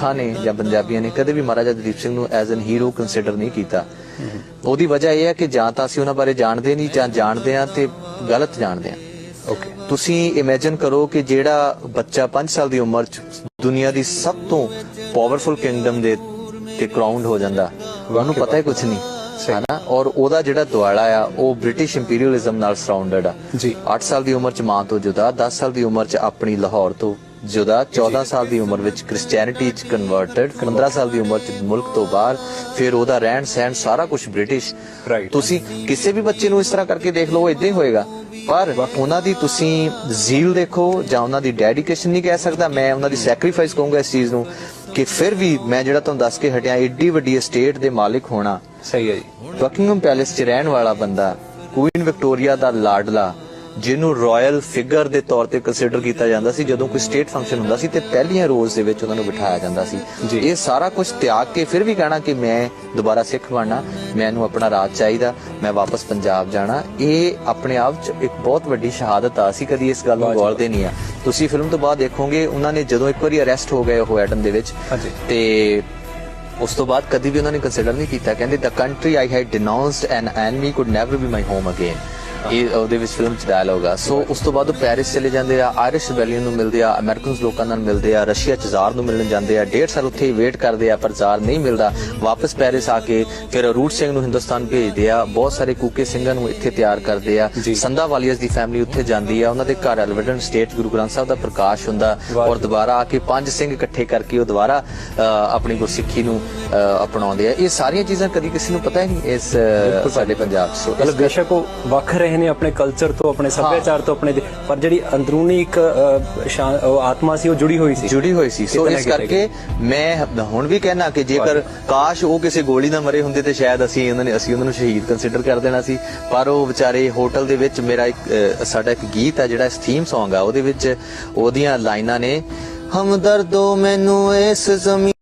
ਸਿੱਖਾਂ ਨੇ ਜਾਂ ਪੰਜਾਬੀਆਂ ਨੇ ਕਦੇ ਵੀ ਮਹਾਰਾਜਾ ਦਲੀਪ ਸਿੰਘ ਨੂੰ ਐਜ਼ ਐਨ ਹੀਰੋ ਕੰਸੀਡਰ ਨਹੀਂ ਕੀਤਾ। ਉਹਦੀ ਵਜ੍ਹਾ ਇਹ ਹੈ ਕਿ ਜਾਂ ਤਾਂ ਅਸੀਂ ਉਹਨਾਂ ਬਾਰੇ ਜਾਣਦੇ ਨਹੀਂ ਜਾਂ ਜਾਣਦੇ ਆ ਤੇ ਗਲਤ ਜਾਣਦੇ ਆ ਓਕੇ ਤੁਸੀਂ ਇਮੇਜਿਨ ਕਰੋ ਕਿ ਜਿਹੜਾ ਬੱਚਾ 5 ਸਾਲ ਦੀ ਉਮਰ 'ਚ ਦੁਨੀਆ ਦੀ ਸਭ ਤੋਂ ਪਾਵਰਫੁਲ ਕਿੰਗਡਮ ਦੇ ਤੇ ਕਰਾਊਂਡ ਹੋ ਜਾਂਦਾ ਉਹਨੂੰ ਪਤਾ ਹੀ ਕੁਝ ਨਹੀਂ ਹੈਨਾ? ਔਰ ਉਹਦਾ ਜਿਹੜਾ ਦੁਆਲਾ ਆ ਉਹ ਬ੍ਰਿਟਿਸ਼ ਇੰਪੀਰੀਅਲਿਜ਼ਮ ਨਾਲ ਸਰਾਊਂਡਡ ਆ। ਜੀ। 8 ਸਾਲ ਦੀ ਉਮਰ 'ਚ ਮਾਂ ਤੋਂ ਜੁਦਾ 10 ਸਾਲ ਦੀ ਉਮਰ 'ਚ ਆਪਣੀ ਲਾਹੌਰ ਤੋਂ ਜੁਦਾ 14 ਸਾਲ ਦੀ ਉਮਰ ਵਿੱਚ ਕ੍ਰਿਸਚੀਅਨਿਟੀ 'ਚ ਕਨਵਰਟਡ 15 ਸਾਲ ਦੀ ਉਮਰ 'ਚ ਮੁਲਕ ਤੋਂ ਬਾਹਰ ਫਿਰ ਉਹਦਾ ਰਹਿਣ ਸਹਿਣ ਸਾਰਾ ਕੁਝ ਬ੍ਰਿਟਿਸ਼. ਤੁਸੀਂ ਕਿਸੇ ਵੀ ਬੱਚੇ ਨੂੰ ਇਸ ਤਰ੍ਹਾਂ ਕਰਕੇ ਦੇਖ ਲਓ ਇਦਾਂ ਹੀ ਹੋਏਗਾ। ਪਰ ਉਹਨਾਂ ਦੀ ਤੁਸੀਂ ਜ਼ੀਲ ਦੇਖੋ ਜਾਂ ਉਹਨਾਂ ਦੀ ਡੈਡੀਕੇਸ਼ਨ ਨਹੀਂ ਕਹਿ ਸਕਦਾ। ਮੈਂ ਉਹਨਾਂ ਦੀ ਸੈਕਰੀਫਾਈਸ ਕਹੂੰਗਾ ਇਸ ਚੀਜ਼ ਨੂੰ ਕਿ ਫਿਰ ਵੀ ਮੈਂ ਜਿਹੜਾ ਤੁਹਾਨੂੰ ਦੱਸ ਕੇ ਹਟਿਆ ਏਡੀ ਵੱਡੀ estate ਦੇ ਮਾਲਿਕ ਹੋਣਾ। ਸਹੀ ਹੈ ਜੀ। ਬਕਿੰਗਮ ਪੈਲੇਸ 'ਚ ਰਹਿਣ ਵਾਲਾ ਬੰਦਾ ਕੁਈਨ ਵਿਕਟੋਰੀਆ ਦਾ ਲਾਡਲਾ ਜਿਹਨੂੰ ਰਾਇਲ ਫਿਗਰ ਦੇ ਤੌਰ ਤੇ ਕੰਸੀਡਰ ਕੀਤਾ ਜਾਂਦਾ ਸੀ ਜਦੋਂ ਕੋਈ ਸਟੇਟ ਫੰਕਸ਼ਨ ਹੁੰਦਾ ਸੀ ਤੇ ਪਹਿਲੀਆਂ ਰੋਜ਼ ਦੇ ਵਿੱਚ ਉਹਨਾਂ ਨੂੰ ਬਿਠਾਇਆ ਜਾਂਦਾ ਸੀ। ਇਹ ਸਾਰਾ ਕੁਝ ਤਿਆਗ ਕੇ ਫਿਰ ਵੀ ਕਹਿਣਾ ਕਿ ਮੈਂ ਦੁਬਾਰਾ ਸਿੱਖ ਬਣਨਾ ਮੈਨੂੰ ਆਪਣਾ ਰਾਜ ਚਾਹੀਦਾ ਮੈਂ ਵਾਪਸ ਪੰਜਾਬ ਜਾਣਾ ਇਹ ਆਪਣੇ ਆਪ 'ਚ ਇੱਕ ਬਹੁਤ ਵੱਡੀ ਸ਼ਹਾਦਤ ਆ ਅਸੀਂ ਕਦੀ ਇਸ ਗੱਲ ਨੂੰ। ਗੌਰਦੇ ਨਹੀਂ ਆ ਤੁਸੀਂ ਫਿਲਮ ਤੋਂ ਬਾਅਦ ਦੇਖੋਗੇ ਉਹਨਾਂ ਨੇ ਜਦੋਂ ਇੱਕ ਵਾਰੀ ਅਰੈਸਟ ਹੋ ਗਏ ਉਹ ਐਡਨ ਦੇ ਵਿੱਚ। ਤੇ ਉਸ ਤੋਂ ਬਾਅਦ ਕਦੀ ਵੀ ਉਹਨਾਂ ਨੇ ਕੰਸੀਡਰ ਨਹੀਂ ਕੀਤਾ ਕਹਿੰਦੇ the country i had denounced an enemy could never be my home again ਇਹ ਉਹਦੇ ਵਿੱਚ ਫਿਲਮ ਚ ਡਾਇਲੌਗ ਆ। ਸੋ ਉਸ ਤੋਂ ਬਾਅਦ ਉਹ ਪੈਰਿਸ ਚਲੇ ਜਾਂਦੇ ਆ ਆਇਰਿਸ਼ ਰਿਬੈਲੀਅਨ ਨੂੰ ਮਿਲਦੇ ਆ ਅਮਰੀਕਨਸ ਲੋਕਾਂ ਨਾਲ ਮਿਲਦੇ ਆ ਰਸ਼ੀਆ ਚ ਜ਼ਾਰ ਨੂੰ ਮਿਲਣ ਜਾਂਦੇ ਆ। ਡੇਢ ਸਾਲ ਉੱਥੇ ਹੀ ਵੇਟ ਕਰਦੇ ਆ ਪਰ ਜ਼ਾਰ ਨਹੀਂ ਮਿਲਦਾ। ਵਾਪਸ ਪੈਰਿਸ ਆ ਕੇ ਫਿਰ ਰੂਟ ਸਿੰਘ ਨੂੰ ਹਿੰਦੁਸਤਾਨ ਭੇਜਦੇ ਆ। ਬਹੁਤ ਸਾਰੇ ਕੂਕੇ ਸਿੰਘਾਂ ਨੂੰ ਇੱਥੇ ਤਿਆਰ ਕਰਦੇ ਆ। ਸੰਧਾ ਵਾਲੀਅਸ ਦੀ ਫੈਮਿਲੀ ਉੱਥੇ ਜਾਂਦੀ ਆ। ਉਹਨਾਂ ਦੇ ਘਰ ਐਲਵਰਡਨ ਸਟੇਟ ਗੁਰੂ ਗ੍ਰੰਥ ਸਾਹਿਬ ਦਾ ਪ੍ਰਕਾਸ਼ ਹੁੰਦਾ ਔਰ। ਦੁਬਾਰਾ ਆ ਕੇ ਪੰਜ ਸਿੰਘ ਇਕੱਠੇ ਕਰਕੇ ਉਹ ਦੁਬਾਰਾ ਆਪਣੀ ਗੁਰਸਿੱਖੀ ਨੂੰ ਅਪਣਾਉਂਦੇ ਆ। ਇਹ ਸਾਰੀਆਂ ਚੀਜ਼ਾਂ ਕਦੀ ਕਿਸੇ ਨੂੰ ਪਤਾ ਹੀ ਨਹੀਂ ਇਸ ਸਾਡੇ ਪੰਜਾਬ 'ਚ। ਸੋ ਬੇਸ਼ੱਕ ਉਹ ਵੱਖ ਰਹੇ ਨੇ ਆਪਣੇ ਕਲਚਰ ਤੋਂ ਆਪਣੇ ਸੱਭਿਆਚਾਰ ਤੋਂ ਆਪਣੇ ਪਰ ਜਿਹੜੀ ਅੰਦਰੂਨੀ ਇੱਕ ਆਤਮਾ ਸੀ ਉਹ ਜੁੜੀ ਹੋਈ ਸੀ। ਜੁੜੀ ਹੋਈ ਸੀ। ਸੋ ਇਸ। ਕਰਕੇ ਮੈਂ ਹੁਣ ਵੀ ਕਹਿਣਾ ਕਿ ਜੇਕਰ ਕਾਸ਼ ਉਹ ਕਿਸੇ ਗੋਲੀ ਨਾਲ ਮਰੇ ਹੁੰਦੇ ਤੇ ਸ਼ਾਇਦ ਅਸੀਂ ਉਹਨਾਂ ਨੇ ਅਸੀਂ ਉਹਨਾਂ ਨੂੰ ਸ਼ਹੀਦ ਕੰਸੀਡਰ ਕਰ ਦੇਣਾ ਸੀ। ਪਰ ਉਹ ਵਿਚਾਰੇ ਹੋਟਲ ਦੇ ਵਿੱਚ ਮੇਰਾ ਇੱਕ ਸਾਡਾ ਇੱਕ ਗੀਤ ਆ ਜਿਹੜਾ ਥੀਮ Song ਆ ਉਹਦੇ ਵਿੱਚ ਉਹਦੀਆਂ ਲਾਈਨਾਂ ਨੇ ਹਮਦਰਦੋ ਮੈਨੂੰ ਇਸ ਜ਼ਮੀਨ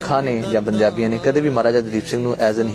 ਖਾਨੇ ਜਾਂ ਪੰਜਾਬੀਆਂ ਨੇ ਕਦੇ ਵੀ ਮਹਾਰਾਜਾ ਦਲੀਪ ਸਿੰਘ ਨੂੰ ਐਜ਼ ਐਨ